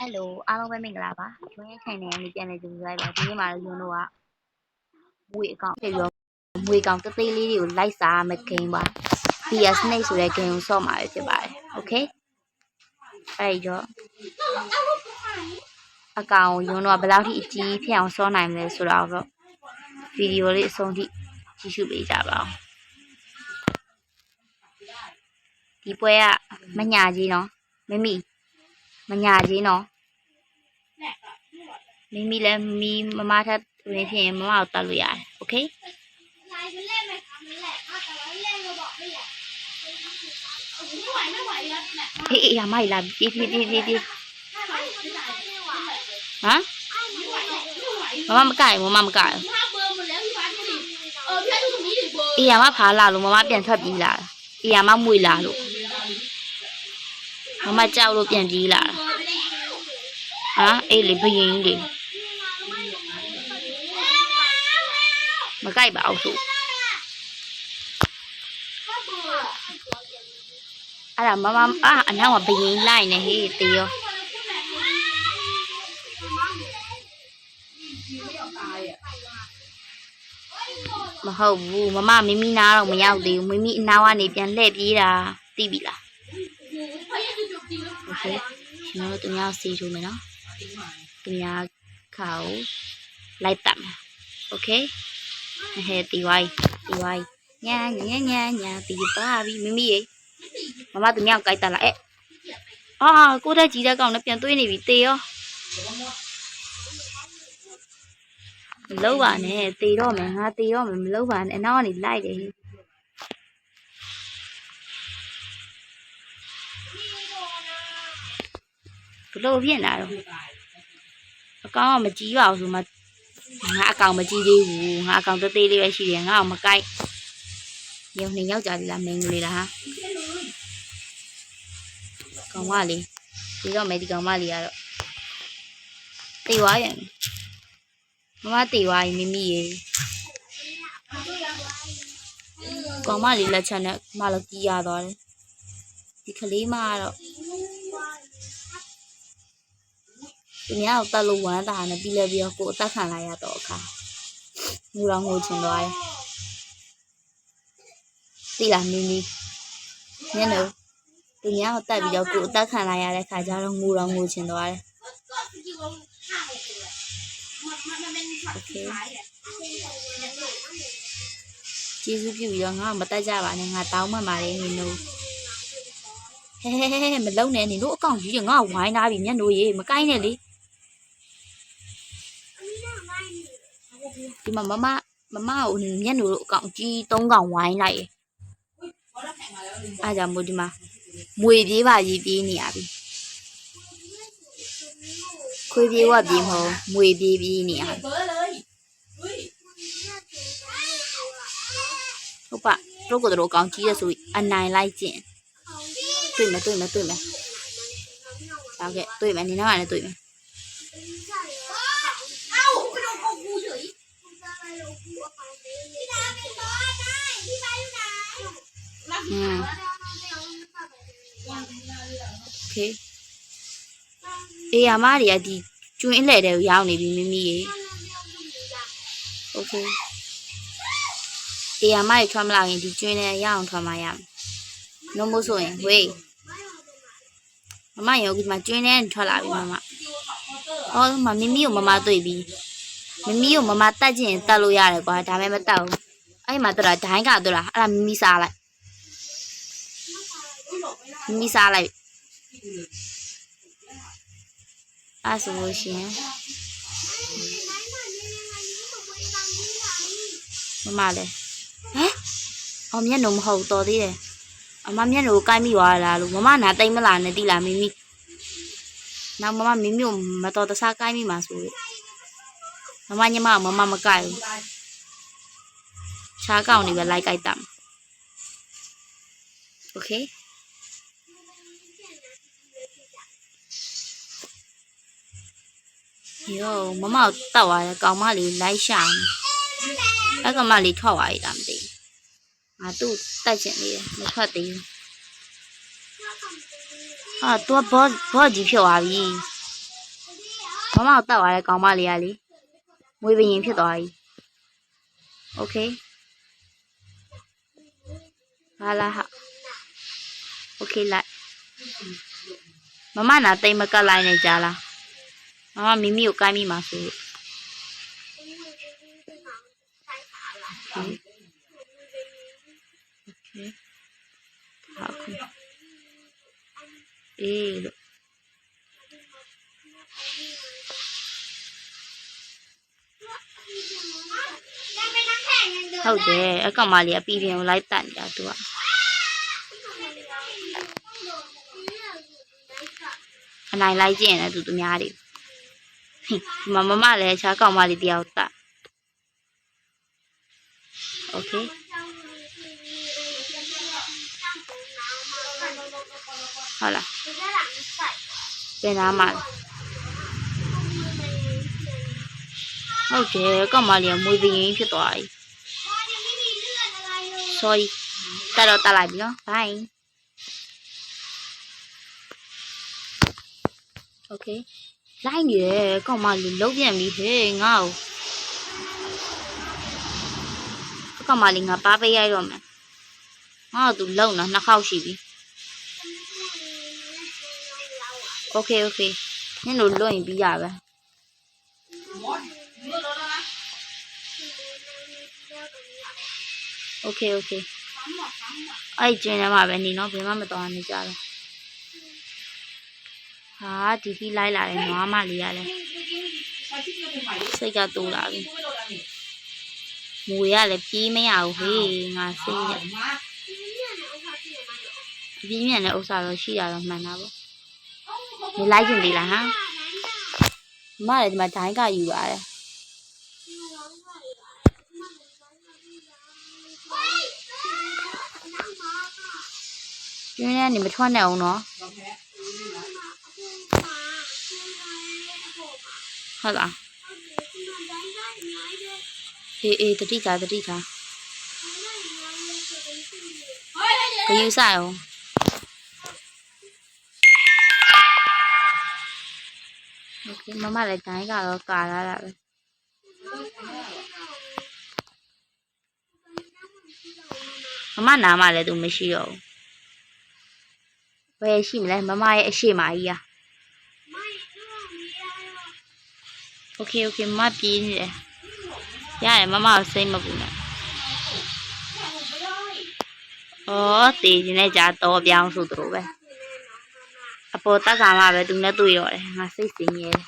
ဟယ်လိုအားလုံးပဲမင်္ဂလာပါရွှေရဲ့ channel ကိုပြန်လည်ကြိုဆိုလိုက်ပါဒီနေ့မှာတော့ရွှေတို့ကမွေအကောင်ဖြစ်ပြီးတော့မွေကောင်တသေးလေးတွေကိုလိုက်စားမယ့် game ပါ Fear Snake ဆိုတဲ့ game ကိုဆော့မှာပဲဖြစ်ပါတယ် okay အဲ့တော့အကောင်ရွှေတို့ကဘယ်လောက်ထိအကြီးဖြစ်အောင်ဆော့နိုင်မလဲဆိုတာတော့ဗီဒီယိုလေးအဆုံးထိကြည့်ရှုပေးကြပါဦးဒီပွဲကမညာကြီးနော်မိမိ မညာချင်းနော်မိမိလည်းမိမမထပ်ဝင်ဖြစ်ရင်မမကိုတတ်လို့ရတယ်โอเคဟေးရမိုင်လာပြေးပြေးပြေးပြေးပြေးဟမ်မမမကြိုက်မမမကြိုက်အေးရမဖားလာလို့မမပြန်ထွက်ပြေးလာအေးရမမွေလာလို့မမကြောက်လို့ပြန်ပြေးလာတာ ဟမ်အေးလေဘယင်းလေမကြိုက်ပါဘူးဆိုအဲ့ဒါမမအာအနောက်ကဘယင်းလိုက်နေဟေးတေရော မဟုတ်ဘူးမမမိမိနာတော့မရောက်သေးဘူးမိမိအနာကနေပြန်လှည့်ပြေးတာသိပြီလားโอเคကျွန်တော်တို့သူများစီထိုးမယ်နော် nhà khẩu lai tạm. Ok? He, tì quay tì quay nha nha nha nha, tì ấy. Mama tụi nhau cái ta lại à cô đã chỉ ra còn nó tiền tôi này bị tê ó lâu bạn này tì đó mà, ha, tì đó mà lâu bạn nó này lại đấy ဘလို့ဖြစ်နေတာတော့အကောင်ကမကြီးပါဘူးဆိုမှငါအကောင်မကြီးသေးဘူးငါအကောင်သေးသေးလေးပဲရှိတယ်ငါ့အောင်မကြိုက်ရုံနေယောက်ျားလေးလားမိန်းကလေးလားဟာကောင်မလေးဒီတော့မယ်ဒီကောင်မလေးကတော့တေသွားရင်မမတေသွားရင်မိမိရေကောင်မလေးလက်ချက်နဲ့မလို့ကြီးရသွားတယ်ဒီကလေးမကတော့ သူများကိုတတ်လို့ဝမ်းသာနဲ့ပြီးလဲပြီးတော့ကိုယ်အသက်ခံလိုက်ရတော့အခါငူတော့ငိုချင်သွားတယ်သိလားမင်းကြီးညနေသူများကိုတတ်ပြီးတော့ကိုယ်အသက်ခံလိုက်ရတဲ့ခါကျတော့ငိုတော့ငိုချင်သွားတယ်ကျေးဇူးပြုပြီးတော့ငါ့ကိုမတက်ကြပါနဲ့ငါတောင်းမှပါတယ်နင်တို့ဟဲဟဲဟဲမလုံးနဲ့နင်တို့အကောင့်ကြီးကငါ့ကိုဝိုင်းသားပြီမျက်နှာရေမကိုင်းနဲ့လေ ဒီမှာမမမမကိုမျက်နှာတို့အကောင့်ကြီး၃កောင်ဝိုင်းလိုက်ရယ်အားကြောင့်မို့ဒီမှာမွေပြေးပါကြီးပြေးနေရပြီခွေးပြေးဝပြေးမဟုတ်မွေပြေးပြေးနေရပြီဟုတ်ပါတို့ကိုယ်တို့အကောင်ကြီးရဆိုအနိုင်လိုက်ကျင်တွေ့မယ်တွေ့မယ်တွေ့မယ်ဟုတ်ကဲ့တွေ့မယ်နင်နောက်ကနေတွေ့မယ် ဟမ်โอเคအေးအမတွေကဒီကျွင်းအလှည့်တဲ့ကိုရောက်နေပြီမိမိရေโอเค အေးအမတွေထွက်မလာရင်ဒီကျွင်းနဲ့ရအောင်ထွက်မရမယ်။နှုတ်မို့ဆိုရင်ဝေးမမရောဒီမှာကျွင်းနဲ့ထွက်လာပြီမမ။အော်မမီမီကိုမမတွေ့ပြီ။မမီကိုမမတတ်ချင်တတ်လို့ရတယ်ကွာဒါပေမဲ့မတတ်ဘူး။အဲ့မှာတော့ဒိုင်းကတော့လားအဲ့ဒါမီမီစားလိုက်။ မီမီစားလိုက်။အဲ့ဆိုလို့ရှရင်မမလည်း ဟမ်အော်မျက်နှာမဟုတ်တော်သေးတယ်အမမျက်နှာကိုကိုင်းမိသွားလားလို့မမနာတိတ်မလာနဲ့တိလားမိမိနောက်မမမိမိကိုမတော်တဆကိုင်းမိမှာဆိုလို့မမညမကမမမကိုက်ဘူးခြားကောင်နေပဲလိုက်ကိုက်တာမှာโอเค ယောမမကိုတောက်သွားတယ်ကောင်မလေးလိုက်ရှာနေအဲ့ကောင်မလေးထွက်သွားရတာမသိဘူး ငါသူ့တိုက်ချင်နေတယ်မထွက်သေးဘူးဟာ तू ဘောဘောကြီးဖြစ်သွားပြီ မမကိုတတ်သွားတဲ့ကောင်မလေးကလေမွေးဘရင်ဖြစ်သွားပြီโอเคဟာလာဟာโอเคလိုက်မမနာတိတ်မကတ်လိုက်နေကြလား မမမိမိကိုကိုင်းမိမှာဆိုလို့ဟာခုအေးလို့ဟုတ်တယ်အကောင်မလေးကပြည်ပြင်ကိုလိုက်တက်နေတာသူကအနိုင်လိုက်ကျင့်တယ်သူသူများတွေ မမမလည်းအခြားကောင်မလေးတယောက်တတ်โอเคဟုတ်လားပြန်သားမလားဟုတ်တယ်အကောင်မလေးကမွေးပရင်ဖြစ်သွားပြီ sorry တက်တော့တက်လိုက်ပြီနော် bye okay လိုက်နေတယ်ကောက်မလေးလုံးပြန်ပြီဟဲ့ငါ့ကိုကောက်မလေးငါပါပေးရိုက်တော့မယ်ငါ့ကိုသူလုံတာနှစ်ခေါက်ရှိပြီ okay okay နင်တို့လွတ်ရင်ပြီးရပဲ okay okay အဲ့ကျင်းထဲမှာပဲနေနော်ဘယ်မှမတော်နေကြတော့ ဟာဒီကြီးလိုက်လာတယ်နွားမလေးရလဲစိတ်ကတူလာပြီမူရလည်းပြေးမရဘူးဟေးငါစိတ်ရပြင်းမြန်တဲ့ဥစ္စာတော့ရှိတာတော့မှန်တာပေါ့နေလိုက်ကျင်သေးလားဟမ်မလည်းဒီမှာဒိုင်းကယူရတယ်ကျင်းထဲကနေမထွက်နဲ့အောင်နော် ဟုတ်လားအေးအေးတတိချာတတိချာခယူဆိုင်အောင်โอเคမမလည်းဒိုင်းကတော့ကာလာတာပဲမမနာမလည်းသူမရှိတော့ဘူးဘယ်ရှိမလဲမမရဲ့အရှိမကြီးอ่ะ โอเคโอเคမမပြေးနေတယ်ရတယ်မမကိုစိတ်မပူနဲ့ဩတည်ခြင်းနဲ့ကြာတော့ပြောင်းဆိုသူတို့ပဲအပေါ်တက်ကမှပဲသူနဲ့တွေ့ရောတယ်ငါစိတ်စင်းရဲတယ်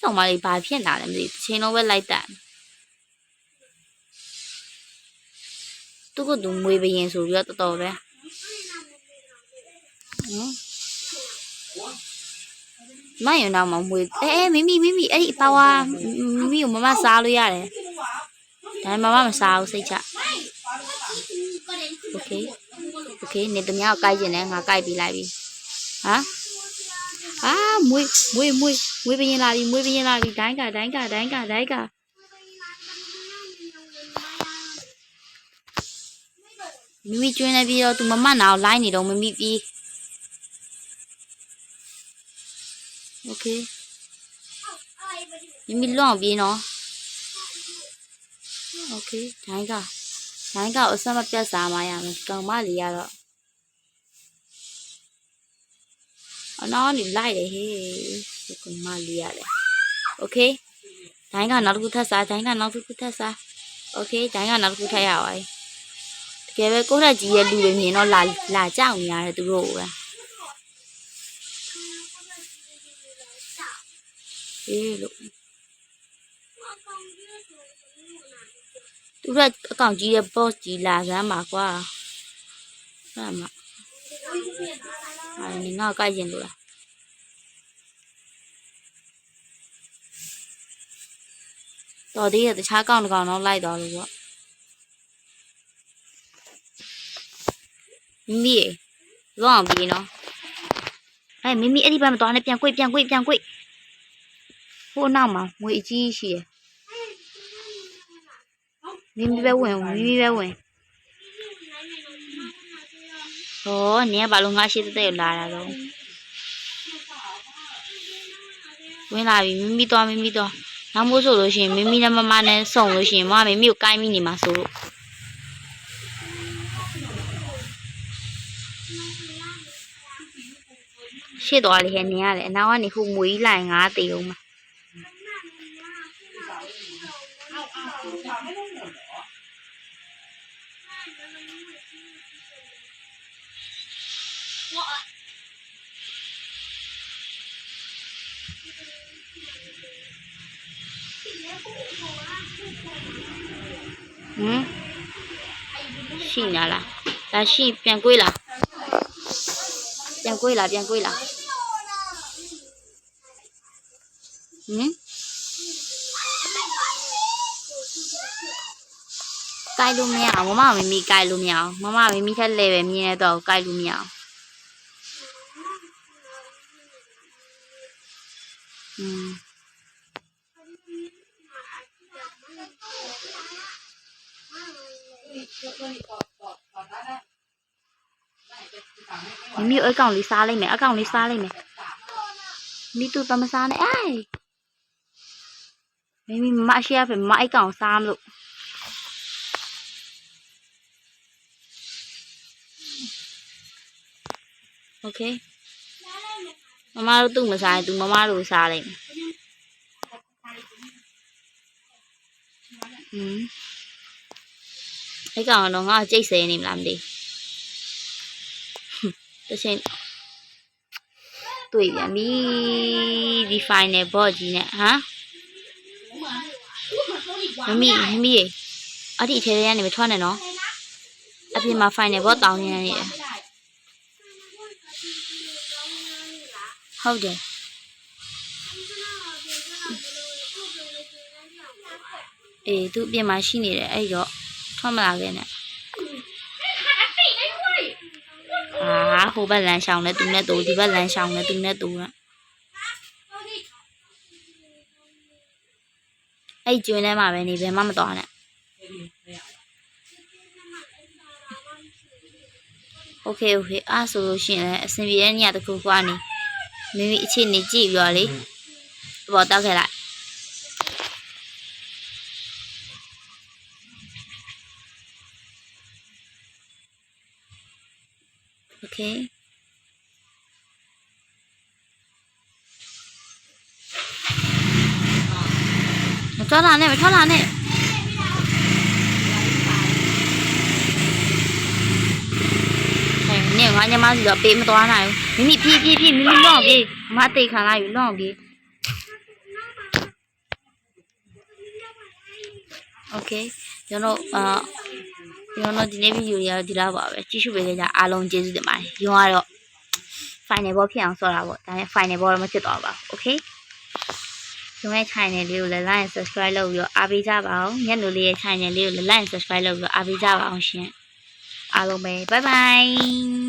ဆောင်မလေးဘာဖြစ်လာလဲမသိဘူးတစ်ချိန်လုံးပဲလိုက်တတ်သူကသူမွေးပရင်ဆိုပြီးတော့တော်တော်ပဲဟ မယုံတော့မမွေအဲအဲမိမိမိမိအဲ့ဒီပါဝါမိမိကိုမမစားလို့ရတယ်ဒါပေမဲ့မမမစားဘူးစိတ်ချ Okay Okay နေတမယောက်ကိုက်ကျင်တယ်ငါကိုက်ပြီးလိုက်ပြီဟာအာမွေမွေမွေမွေပရင်လာပြီမွေပရင်လာပြီဒိုင်းကဒိုင်းကဒိုင်းကဒိုင်းကမိမိကျွင်းနေပြီးတော့သူမမနာအောင်လိုင်းနေတော့မိမိပြီး โอเคမိမိလွန်အောင်ပြေးနော်โอเคဒိုင်းကဒိုင်းကအဆက်မပြတ်စားမရမယ်ကောင်မလေးကတော့အနောနေလိုက်တယ်ဟေးဒီကောင်မလေးရတယ်โอเคဒိုင်းကနောက်တစ်ခုထပ်စားဒိုင်းကနောက်တစ်ခုထပ်စားโอเคဒိုင်းကနောက်တစ်ခုထပ်ရပါပြီတကယ်ပဲကိုယ့်ထက်ကြီးရဲ့လူတွေမြင်တော့လာလာကြောက်နေရတယ်သူတို့က ပဲအေးလို့သူတို့အကောင့်ကြီးရဲ့ boss ကြီးလာစမ်းပါကွာအဲ့မှာအဲ့ဒီငါကိုက်ကျင်လို့လားတော်သေးရဲ့တခြားကောင်တစ်ကောင်တော့လိုက်သွားလို့ပေါ့မိမိရေလောအောင်ပြေးနော်အဲ့မိမိအဲ့ဒီဘက်မသွားနဲ့ပြန်ကွေ့ပြန်ကွေ့ပြန်ကွေ့ ဟိုနောက်မှာငွေအကြီးရှိတယ်မိမိပဲဝင်မိမိပဲဝင်ဟောနင်ကဘာလို့ငါရှိတဲ့တဲ့ကိုလာတာတော့ဝင်လာပြီမိမိသွားမိမိသွားနောက်မို့ဆိုလို့ရှိရင်မိမိနဲ့မမနဲ့စုံလို့ရှိရင်မမမိမိကိုကိုင်းမိနေမှာဆိုလို့ရှေ့သွားလေဟဲ့နေရတယ်အနောက်ကနေခုမွေးလိုက်ငါတေအောင်မှာ ဟမ်ရှိနေလားဒါရှိပြန်ကွေးလားပြန်ကွေးလားပြန်ကွေးလားဟမ်ကိုက်လို့မရအောင်မမမမီကိုက်လို့မရအောင်မမမမီထက်လဲပဲမြင်ရတော့ကိုက်လို့မရအောင်อืม မမီအကောင်လေးစားလိုက်မယ်အကောင်လေးစားလိုက်မယ်မီတူတမစားနဲ့အေးမမီမမရှိရဖမအကောင်စားမလို့โอืมအဲ့ကောင်တော့ငါကြိတ်ဆဲနေမလားမသိတစ်ချိန်တွေ့ပြန်ပြီဒီ final board ကြီးနဲ့ဟမ်မမီမမီရေအဲ့ဒီအထဲထဲကနေမထွက်နဲ့နော်အပြင်မှာ final board တောင်းနေနေတယ်ဟုတ်တယ် အေးသူအပြင်မှာရှိနေတယ်အဲ့တော့ထွက်မလာခဲ့နဲ့ အာဟိုဘက်လမ်းရှောင်းနေသူနဲ့တူဒီဘက်လမ်းရှောင်းနေသူနဲ့တူနဲ့အဲ့ကျွင်းထဲမှာပဲနေဘယ်မှမတော်နဲ့โอเคโอเคအားဆိုလို့ရှိရင်လည်းအဆင်ပြေတဲ့ညတစ်ခုခွာနေမိမိအခြေအနေကြည့်ပြီးတော့လေပေါ်တောက်ခဲ့လိုက် ok, Mày cho làn này, mày cho làn này. Này, nè, hoa nhà rửa bể mà toa này. Mình bị phi phi phi, mình bị lỏng đi. Má tì khả này bị lỏng đi. Okay. Cho nó, uh, ကျွန်တော်ဒီနေ့ဗီဒီယိုတွေကတော့ဒီလောက်ပါပဲကြည့်ရှုပေးကြကြအားလုံးကျေးဇူးတင်ပါတယ်ယုံကတော့ final ball ဖြစ်အောင်ဆော့တာပေါ့ဒါပေမဲ့ final ball တော့မဖြစ်တော့ပါဘူး okay ကျွန်မရဲ့ channel လေးကိုလည်း like and subscribe လုပ်ပြီးတော့အားပေးကြပါအောင်ညက်နိုလေးရဲ့ channel လေးကိုလည်း like and subscribe လုပ်ပြီးတော့အားပေးကြပါအောင်ရှင်အားလုံးပဲ bye bye